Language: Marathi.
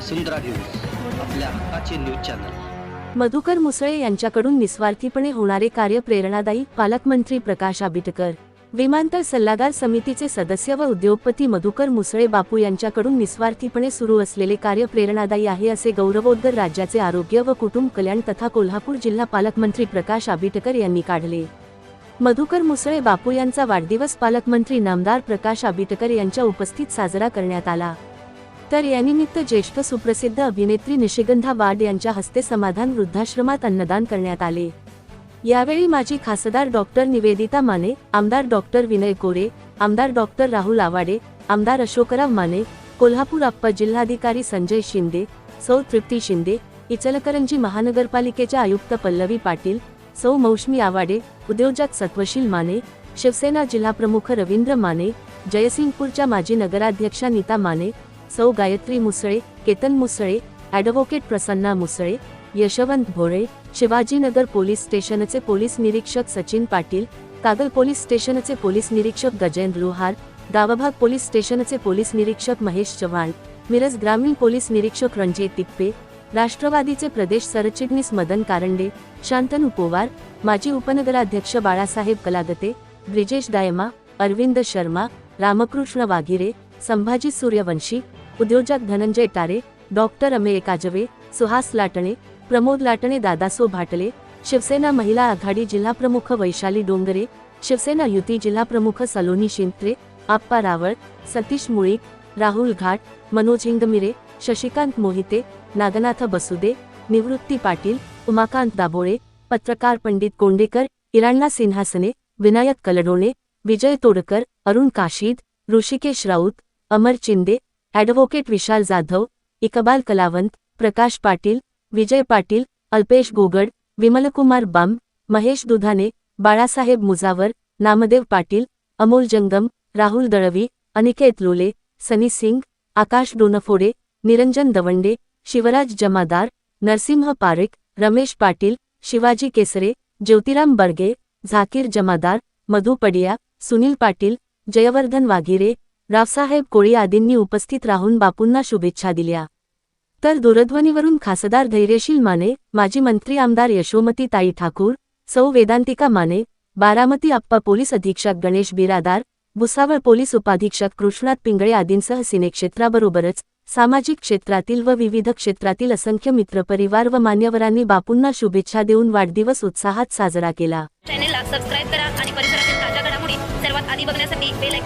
वसुंधरा न्यूज आपल्या हक्काचे न्यूज चॅनल. मधुकर मुसळे यांच्याकडून निस्वार्थीपणे होणारे कार्य प्रेरणादायी पालकमंत्री प्रकाश आबिटकर विमानतळ सल्लागार समितीचे सदस्य व उद्योगपती मधुकर मुसळे बापू यांच्याकडून निस्वार्थीपणे सुरू असलेले कार्य प्रेरणादायी आहे असे गौरवोद्गर राज्याचे आरोग्य व कुटुंब कल्याण तथा कोल्हापूर जिल्हा पालकमंत्री प्रकाश आबिटकर यांनी काढले. मधुकर मुसळे बापू यांचा वाढदिवस पालकमंत्री नामदार प्रकाश आबिटकर यांच्या उपस्थित साजरा करण्यात आला. तर यानिमित्त ज्येष्ठ सुप्रसिद्ध अभिनेत्री निशिगंधा वाड यांच्या हस्ते समाधान वृद्धाश्रमात अन्नदान करण्यात आले. यावेळी माजी खासदार डॉक्टर निवेदिता माने आमदार डॉक्टर विनय कोरे आमदार डॉक्टर राहुल आवाडे आमदार अशोकराव माने कोल्हापूर अप्पा जिल्हाधिकारी संजय शिंदे सौ तृप्ती शिंदे इचलकरंजी महानगरपालिकेच्या आयुक्त पल्लवी पाटील सौ मौसमी आवाडे उद्योजक सत्वशील माने शिवसेना जिल्हाप्रमुख रवींद्र माने जयसिंगपूरच्या माजी नगराध्यक्षा नीता माने सौ गायत्री मुसळे केतन मुसळे ॲडव्होकेट प्रसन्ना मुसळे यशवंत भोळे शिवाजीनगर पोलीस स्टेशनचे पोलीस निरीक्षक सचिन पाटील कागल पोलीस स्टेशनचे पोलीस निरीक्षक गजेंद्र लोहार गावभाग पोलीस स्टेशनचे पोलीस निरीक्षक महेश चव्हाण मिरज ग्रामीण पोलीस निरीक्षक रणजित तिप्पे राष्ट्रवादीचे प्रदेश सरचिटणीस मदन कारंडे शांतनू पोवार माजी उपनगराध्यक्ष बाळासाहेब कलागते ब्रिजेश दायमा अरविंद शर्मा रामकृष्ण वाघिरे संभाजी सूर्यवंशी उद्योजक धनंजय टारे डॉक्टर अमेय काजवे सुहास लाटणे प्रमोद लाटणे दादासो भाटले शिवसेना महिला आघाडी जिल्हाप्रमुख वैशाली डोंगरे शिवसेना युती जिल्हाप्रमुख सलोनी शिंत्रे आप्पा रावळ सतीश मुळीक राहुल घाट मनोज हिंगमिरे शशिकांत मोहिते नागनाथ बसुदे निवृत्ती पाटील उमाकांत दाभोळे पत्रकार पंडित कोंडेकर इराण्णा सिन्हासने विनायक कलडोणे विजय तोडकर अरुण काशीद ऋषिकेश राऊत अमर चिंदे ॲडव्होकेट विशाल जाधव इकबाल कलावंत प्रकाश पाटील विजय पाटील अल्पेश गोगड विमलकुमार बाम महेश दुधाने बाळासाहेब मुजावर नामदेव पाटील अमोल जंगम राहुल दळवी अनिकेत लोले सनी सिंग आकाश डोनफोडे निरंजन दवंडे शिवराज जमादार नरसिंह पारेख रमेश पाटील शिवाजी केसरे ज्योतिराम बर्गे झाकीर जमादार मधु पडिया सुनील पाटील जयवर्धन वाघिरे रावसाहेब कोळी आदींनी उपस्थित राहून बापूंना शुभेच्छा दिल्या. तर दूरध्वनीवरून खासदार धैर्यशील माने माजी मंत्री आमदार यशोमती ताई ठाकूर सौ वेदांतिका माने बारामती आप्पा पोलीस अधीक्षक गणेश बिरादार भुसावळ पोलीस उपाधीक्षक कृष्णात पिंगळे आदींसह सिनेक्षेत्राबरोबरच सामाजिक क्षेत्रातील व विविध क्षेत्रातील असंख्य मित्रपरिवार व मान्यवरांनी बापूंना शुभेच्छा देऊन वाढदिवस उत्साहात साजरा केला. चॅनेलला सबस्क्राईब करा आणि परिसरातील ताज्या घडामोडी सर्वात आधी बघण्यासाठी बेल